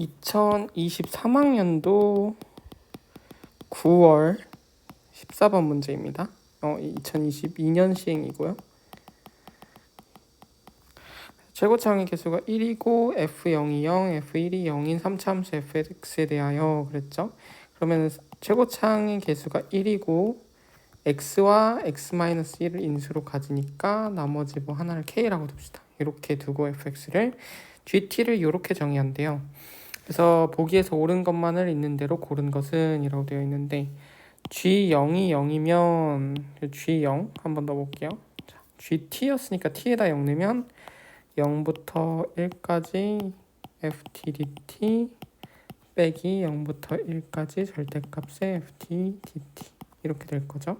2023학년도 9월 14번 문제입니다. 어, 2022년 시행이고요. 최고차항의 개수가 1이고 f0이 0, f1이 0인 3차함수 fx에 대하여 그랬죠. 그러면 최고차항의 개수가 1이고 x와 x-1을 인수로 가지니까 나머지 뭐 하나를 k라고 둡시다. 이렇게 두고 fx를 gt를 이렇게 정의한대요. 그래서 보기에서 옳은 것만을 있는 대로 고른 것은 이라고 되어 있는데 G0이 0이면 G0 한번 넣어볼게요. 자, GT였으니까 T에다 0 넣으면 0부터 1까지 FTDT 빼기 0부터 1까지 절대값의 FTDT 이렇게 될 거죠.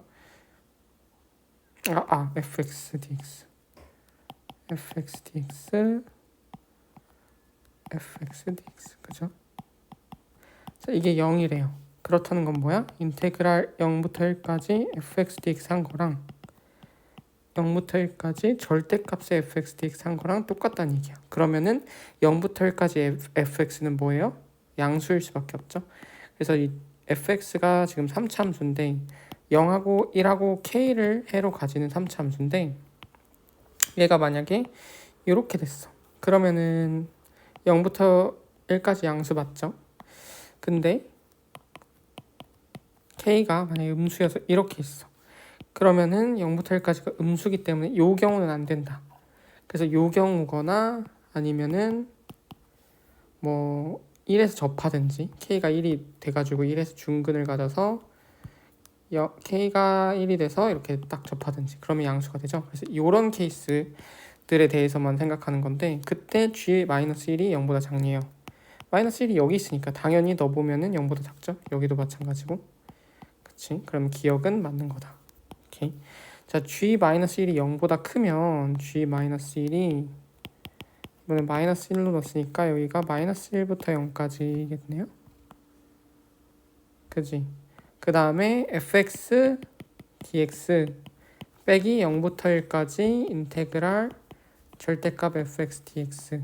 아, 아 FXDX FXDX FXDX 그죠? 자 이게 0이래요. 그렇다는 건 뭐야? 인테그랄 0부터 1까지 fxdx 한 거랑 0부터 1까지 절대값의 fxdx 한 거랑 똑같다는 얘기야. 그러면은 0부터 1까지 fx는 뭐예요? 양수일 수밖에 없죠. 그래서 이 fx가 지금 3차함수인데 0하고 1하고 k를 해로 가지는 3차함수인데 얘가 만약에 이렇게 됐어. 그러면은 0부터 1까지 양수 맞죠? 근데 k가 만약에 음수여서 이렇게 있어. 그러면은 0부터 1까지가 음수기 때문에 이 경우는 안 된다. 그래서 이 경우거나 아니면은 뭐 1에서 접하든지 k가 1이 돼가지고 1에서 중근을 가져서 k가 1이 돼서 이렇게 딱 접하든지 그러면 양수가 되죠. 그래서 이런 케이스 들에 대해서만 생각하는 건데 그때 g-1이 0보다 작네요. 마이너스 1이 여기 있으니까 당연히 넣어보면은 0보다 작죠. 여기도 마찬가지고 그치? 그럼 기억은 맞는 거다. 오케이. 자, g-1이 0보다 크면 g-1이 이번에 마이너스 1로 넣었으니까 여기가 마이너스 1부터 0까지겠네요. 그지? 그 다음에 fx dx 빼기 0부터 1까지 인테그랄 절대값 fx dx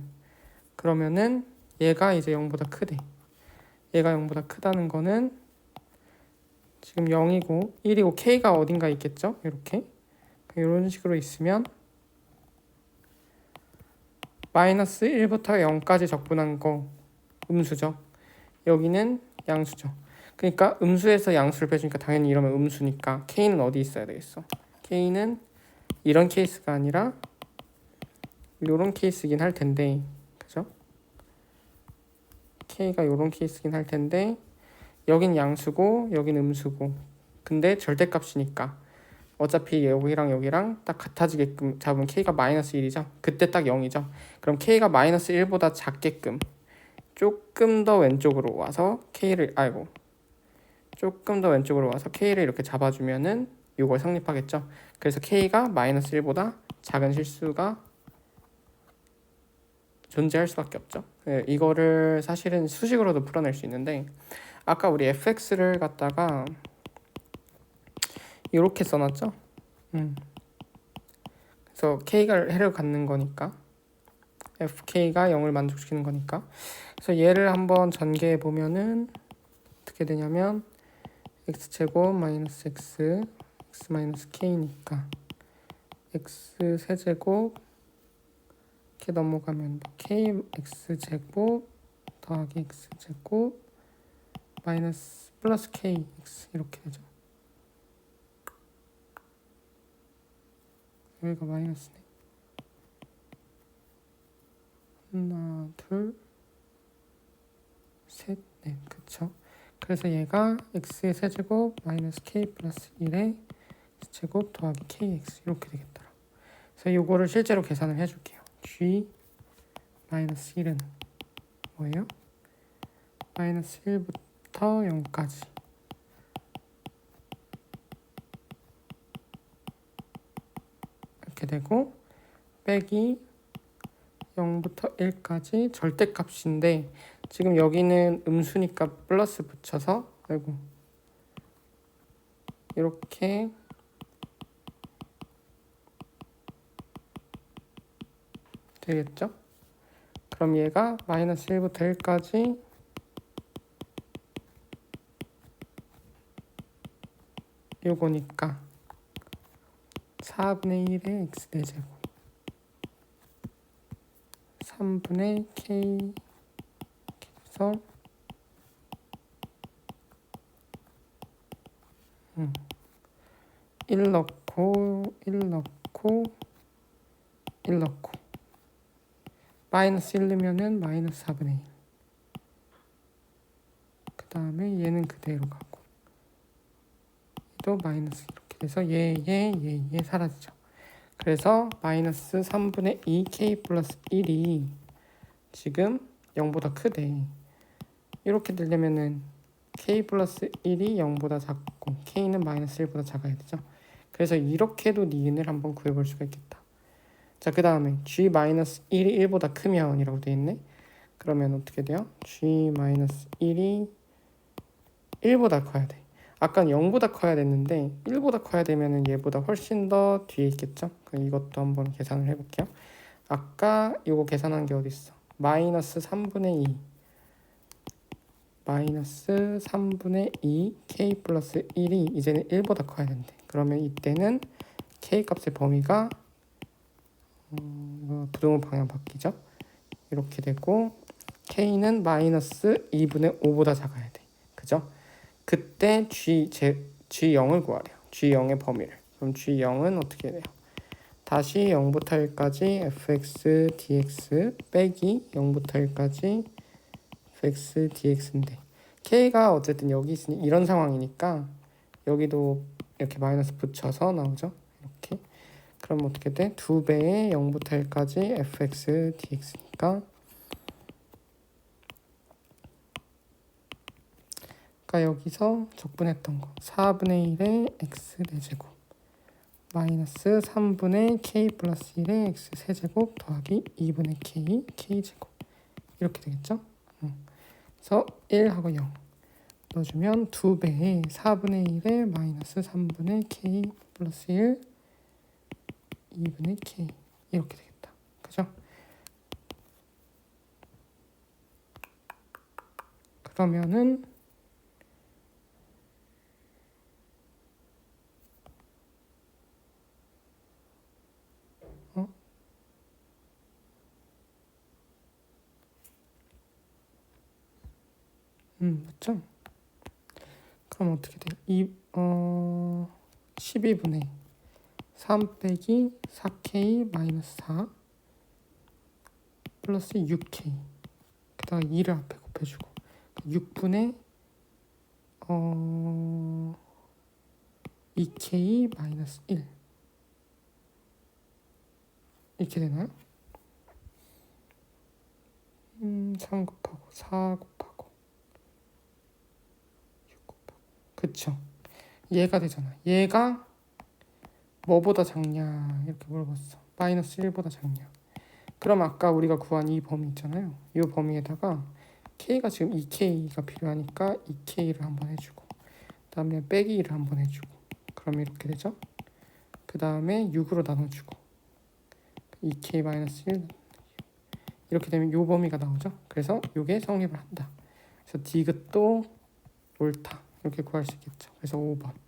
그러면은 얘가 이제 0보다 크대. 얘가 0보다 크다는 거는 지금 0이고 1이고 k가 어딘가 있겠죠? 이렇게 이런 식으로 있으면 마이너스 1부터 0까지 적분한 거 음수죠. 여기는 양수죠. 그러니까 음수에서 양수를 빼주니까 당연히 이러면 음수니까 k는 어디 있어야 되겠어? k는 이런 케이스가 아니라 이런 케이스긴 할 텐데 그죠? k가 이런 케이스긴 할 텐데 여긴 양수고 여긴 음수고. 근데 절대값이니까. 어차피 여기랑 여기랑 딱 같아지게끔 잡으면 k가 마이너스 1이죠? 그때 딱 0이죠? 그럼 k가 마이너스 1보다 작게끔 조금 더 왼쪽으로 와서 k를 아이고. 조금 더 왼쪽으로 와서 k를 이렇게 잡아주면은 이걸 성립하겠죠? 그래서 k가 마이너스 1보다 작은 실수가 존재할 수밖에 없죠 네, 이거를 사실은 수식으로도 풀어낼 수 있는데 아까 우리 fx를 갖다가 이렇게 써놨죠? 음. 그래서 k가 해를 갖는 거니까 fk가 0을 만족시키는 거니까 그래서 얘를 한번 전개해 보면은 어떻게 되냐면 x제곱 마이너스 x x 마이너스 k니까 x 세제곱 이렇게 넘어가면 k x제곱 더하기 x제곱 마이너스 플러스 kx 이렇게 되죠. 여기가 마이너스네. 하나, 둘, 셋, 넷, 그쵸? 그래서 얘가 x의 세제곱 마이너스 k 플러스 1의 제곱 더하기 kx 이렇게 되겠더라. 그래서 이거를 실제로 계산을 해줄게요. G 마이너스 1은 뭐예요? 마이너스 1부터 0까지 이렇게 되고 빼기 0부터 1까지 절대값인데 지금 여기는 음수니까 플러스 붙여서 아이고 이렇게 되겠죠? 그럼 얘가 마이너스 1부터 1까지 요거니까 4분의 1의 x 대제곱 3분의 k 그래서 음. 1 넣고 1 넣고 1 넣고 마이너스 1 넣으면은 마이너스 4분의 1. 그 다음에 얘는 그대로 가고 또 마이너스 이렇게 돼서 얘, 얘, 얘, 얘 사라지죠. 그래서 마이너스 3분의 2 k 플러스 1이 지금 0보다 크대. 이렇게 되려면은 k 플러스 1이 0보다 작고 k는 마이너스 1보다 작아야 되죠. 그래서 이렇게도 니은을 한번 구해볼 수가 있겠다. 자, 그 다음에 g 마이너스 1이 1보다 크면 이라고 돼 있네. 그러면 어떻게 돼요? g 마이너스 1이 1보다 커야 돼. 아까는 0보다 커야 됐는데 1보다 커야 되면은 얘보다 훨씬 더 뒤에 있겠죠? 그럼 이것도 한번 계산을 해볼게요. 아까 이거 계산한 게 어디 있어? 마이너스 3분의 2 마이너스 3분의 2 k 플러스 1이 이제는 1보다 커야 된대. 그러면 이때는 k 값의 범위가 음, 이거 부동호 방향 바뀌죠? 이렇게 되고 k는 마이너스 2분의 5보다 작아야 돼. 그죠? 그때 g 제 g0을 구하래요. g0의 범위를. 그럼 g0은 어떻게 돼요? 다시 0부터 1까지 fx dx 빼기 0부터 1까지 fx dx인데 k가 어쨌든 여기 있으니 이런 상황이니까 여기도 이렇게 마이너스 붙여서 나오죠. 이렇게. 그럼 어떻게 돼? 두 배의 0부터 1까지 fx dx니까 아까 여기서 적분했던 거 4분의 1의 x 4제곱 마이너스 3분의 k 플러스 1의 x 세제곱 더하기 2분의 k k제곱 이렇게 되겠죠? 응. 그래서 1하고 0 넣어주면 2배의 4분의 1의 마이너스 3분의 k 플러스 1 2분의 k 이렇게 되겠다. 그죠? 그러면은 어? 음, 맞죠? 그럼 어떻게 돼? 이, 어, 12분의 3 빼기 4k 마이너스 4 플러스 6k 게다가 2를 앞에 곱해주고 6분의 어 2k 마이너스 1 이렇게 되나요? 음, 3 곱하고 4 곱하고 6 곱하고. 그쵸. 얘가 되잖아. 얘가 뭐보다 작냐 이렇게 물어봤어. 마이너스 1보다 작냐. 그럼 아까 우리가 구한 이 범위 있잖아요. 이 범위에다가 k가 지금 2k가 필요하니까 2k를 한번 해주고 그 다음에 빼기 1을 한번 해주고 그럼 이렇게 되죠? 그 다음에 6으로 나눠주고 2k 마이너스 1 이렇게 되면 요 범위가 나오죠? 그래서 요게 성립을 한다. 그래서 디귿도 옳다. 이렇게 구할 수 있겠죠. 그래서 5번